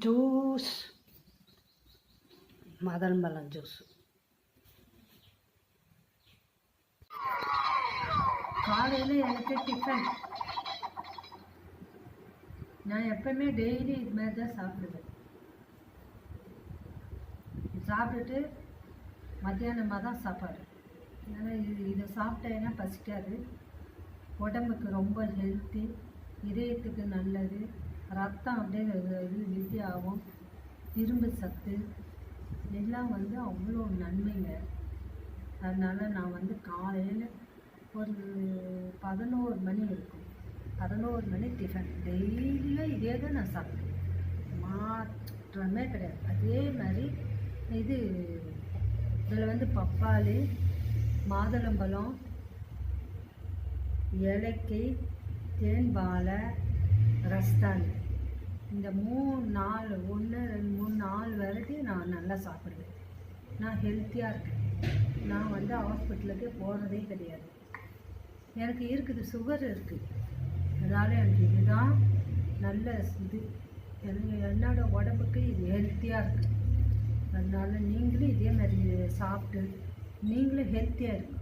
Juice. மாதுளம்பழம் juice. காலையில் எனக்கு டிஃபன் நான் எப்பவுமே டெய்லி இது மாதிரி தான் சாப்பிடுவேன். சாப்பிட்டுட்டு மத்தியானமாக தான் சாப்பாடு. ஏன்னா இது இதை சாப்பிட்டேன்னா பசிக்காது. உடம்புக்கு ரொம்ப ஹெல்த்தி இதயத்துக்கு நல்லது. ரத்தம் அப்படியே இது இது ஆகும். இரும்பு சத்து. எல்லாம் வந்து அவ்வளோ நன்மைங்க. அதனால் நான் வந்து காலையில் ஒரு பதினோரு மணி இருக்கும். பதினோரு மணி டிஃபன் டெய்லியும் இதே தான் நான் சாப்பிடுவேன். மாற்றமே கிடையாது. அதே மாதிரி இது இதில் வந்து பப்பாளி மாதுளம்பழம் ஏலக்கை தேன் வாழை ரஸ்தாளி. இந்த மூணு நாலு ஒன்று ரெண்டு மூணு நாலு வெரைட்டி நான் நல்லா சாப்பிடுவேன். நான் ஹெல்த்தியாக இருக்கேன். நான் வந்து ஹாஸ்பிட்டலுக்கு போகிறதே கிடையாது. எனக்கு இருக்குது சுகர் இருக்குது அதனால் எனக்கு இதுதான் நல்ல இது. எனக்கு என்னோட உடம்புக்கு இது ஹெல்த்தியாக இருக்குது அதனால நீங்களும் இதே மாதிரி சாப்பிட்டு நீங்களும் ஹெல்த்தியாக இருக்கும்